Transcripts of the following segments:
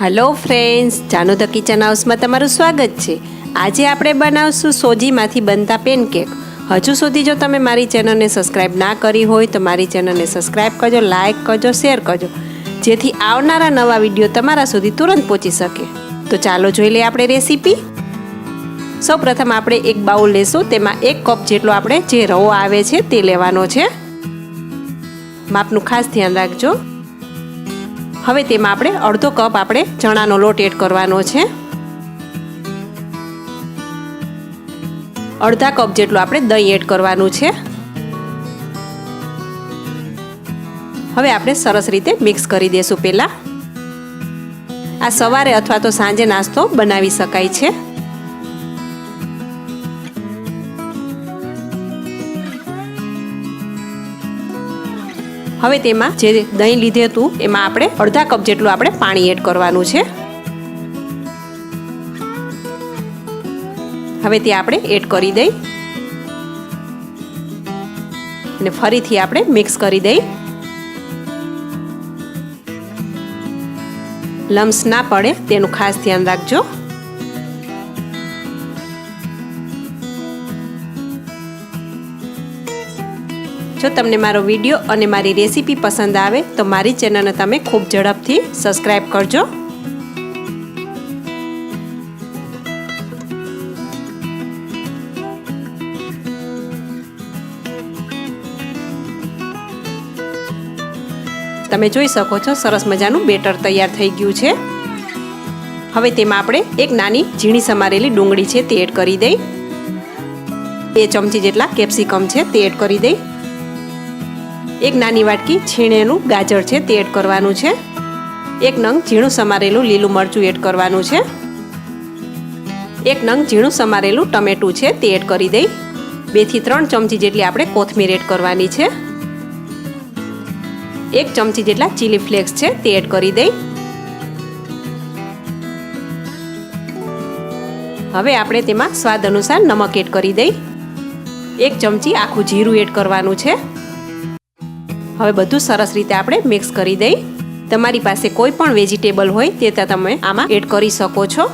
Hello friends Janu the kitchen હાઉસમાં તમારું સ્વાગત છે. આજે આપણે બનાવશું સોજીમાંથી બનતા પેનકેક હજુ સુધી જો તમે મારી ચેનલને સબસ્ક્રાઈબ ના કરી હોય તો મારી ચેનલને સબસ્ક્રાઈબ કરજો લાઇક કરજો શેર કરજો. જેથી આવનારા નવા વીડિયો તમારા સુધી તુરંત પહોંચી શકે. તો ચાલો જોઈ લઈએ આપણે રેસીપી સૌ પ્રથમ આપણે એક બાઉલ લેશું, તેમાં એક કપ જેટલો આપણે જે રવો આવે છે તે લેવાનો છે. માપનું ખાસ ધ્યાન રાખજો. હવે તેમાં આપણે અડધો કપ આપણે ચણાનો લોટ એડ કરવાનો છે. અડધા કપ જેટલું આપણે દહીં એડ કરવાનું છે. હવે આપણે સરસ રીતે મિક્સ કરી દેશું પહેલાં. આ સવારે અથવા તો સાંજે નાસ્તો બનાવી શકાય છે. હવે તેમાં જે દહીં લીધે હતું, એમાં આપણે અડધા કપ જેટલું આપણે પાણી એડ કરવાનું છે. હવે તે આપણે એડ કરી દઈ. અને ફરીથી આપણે મિક્સ કરી દઈ. લમ્સ ના પડે તેનું ખાસ ધ્યાન રાખજો. જો તમને મારો વીડિયો અને મારી રેસીપી પસંદ આવે તો મારી ચેનલને તમે ખૂબ ઝડપથી સબસ્ક્રાઈબ કરજો. તમે જોઈ શકો છો, સરસ મજાનું બેટર તૈયાર થઈ ગયું છે. હવે તેમાં આપણે એક નાની ઝીણી સમારેલી ડુંગળી છે, તે એડ કરી દઈ. બે ચમચી જેટલા કેપ્સિકમ છે, તે એડ કરી દઈ. એક નાની વાટકી છીણેલું ગાજર છે, તે એડ કરવાનું છે. એક નંગ ઝીણું સમારેલું લીલું મરચું એડ કરવાનું છે. એક નંગ ઝીણું સમારેલું ટમેટું છે, તે એડ કરી દઈ. બેથી ત્રણ ચમચી જેટલી આપણે કોથમીર એડ કરવાની છે. એક ચમચી જેટલા ચીલી ફ્લેક્સ છે, તે એડ કરી દઈ. હવે આપણે તેમાં સ્વાદ અનુસાર નમક એડ કરી દઈ. એક ચમચી આખું જીરું એડ કરવાનું છે. હવે બધું સરસ રીતે આપણે મિક્સ કરી દઈ. તમારી પાસે કોઈ પણ વેજીટેબલ હોય તે તમે આમાં એડ કરી શકો છો.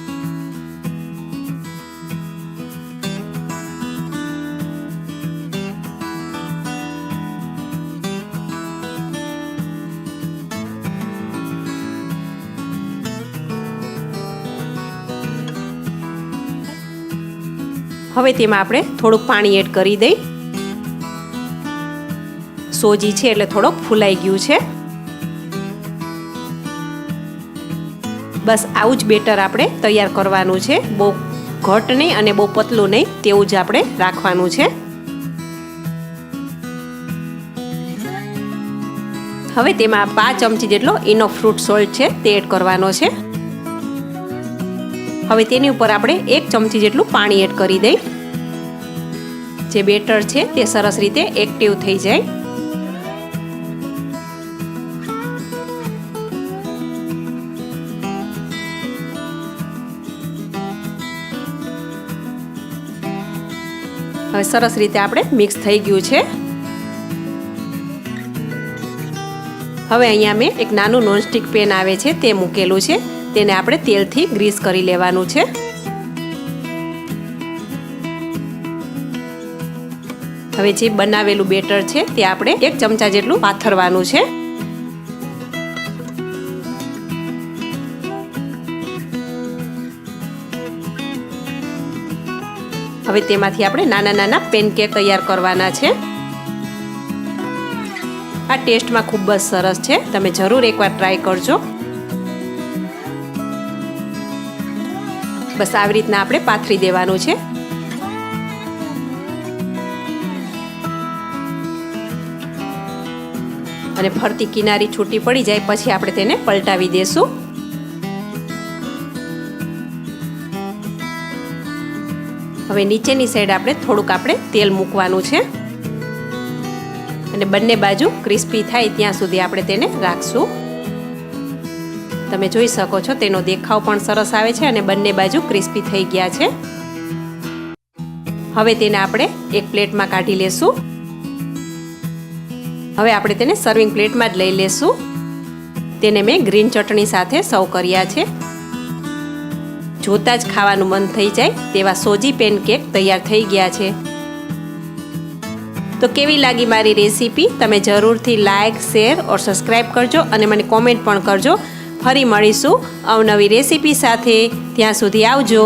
હવે તેમાં આપણે થોડુંક પાણી એડ કરી દઈ. સોજી છે એટલે થોડોક ફૂલાઈ ગયું છે. બસ આવું જ બેટર આપણે તૈયાર કરવાનું છે. બહુ ઘટ નહીં અને બહુ પતલું નહીં, તેવું જ આપણે રાખવાનું છે. હવે તેમાં પાંચ ચમચી જેટલો ઇનો ફ્રૂટ સોલ્ટ છે, તે એડ કરવાનો છે. હવે તેની ઉપર આપણે એક ચમચી જેટલું પાણી એડ કરી દઈ. જે બેટર છે, તે સરસ રીતે એક્ટિવ થઈ જાય. હવે સરસ રીતે આપણે મિક્સ થઈ ગયું છે. હવે અહીંયા મેં એક નાનું નોનસ્ટિક પેન આવે છે, તે મૂકેલું છે. તેને આપણે તેલથી ગ્રીસ કરી લેવાનું છે. હવે જે બનાવેલું બેટર છે, તે આપણે એક ચમચા જેટલું પાથરવાનું છે. હવે તેમાંથી આપણે નાના નાના પેનકેક તૈયાર કરવાના છે. આ ટેસ્ટમાં ખૂબ જ સરસ છે. તમે જરૂર એકવાર ટ્રાય કરજો. બસ આવી રીતના આપણે પાથરી દેવાનું છે. અને ફરતી કિનારી છૂટી પડી જાય, પછી આપણે તેને પલટાવી દેશું. હવે નીચેની સાઈડ આપણે થોડુંક આપણે તેલ મૂકવાનું છે. અને બંને બાજુ ક્રિસ્પી થાય ત્યાં સુધી આપણે તેને રાખશું. તમે જોઈ શકો છો, તેનો દેખાવ પણ સરસ આવે છે અને બંને બાજુ ક્રિસ્પી થઈ ગયા છે. હવે તેને આપણે એક પ્લેટમાં કાઢી લેશું. હવે આપણે તેને સર્વિંગ પ્લેટમાં જ લઈ લેશું. તેને મેં ગ્રીન ચટણી સાથે સર્વ કર્યા છે. જોતાં જ ખાવાનું મન થઈ જાય તેવા સોજી પેનકેક તૈયાર થઈ ગયા છે. તો કેવી લાગી મારી રેસીપી તમે જરૂરથી લાઇક શેર ઓર સબસ્ક્રાઈબ કરજો અને મને કોમેન્ટ પણ કરજો. ફરી મળીશું અવનવી રેસીપી સાથે. ત્યાં સુધી આવજો.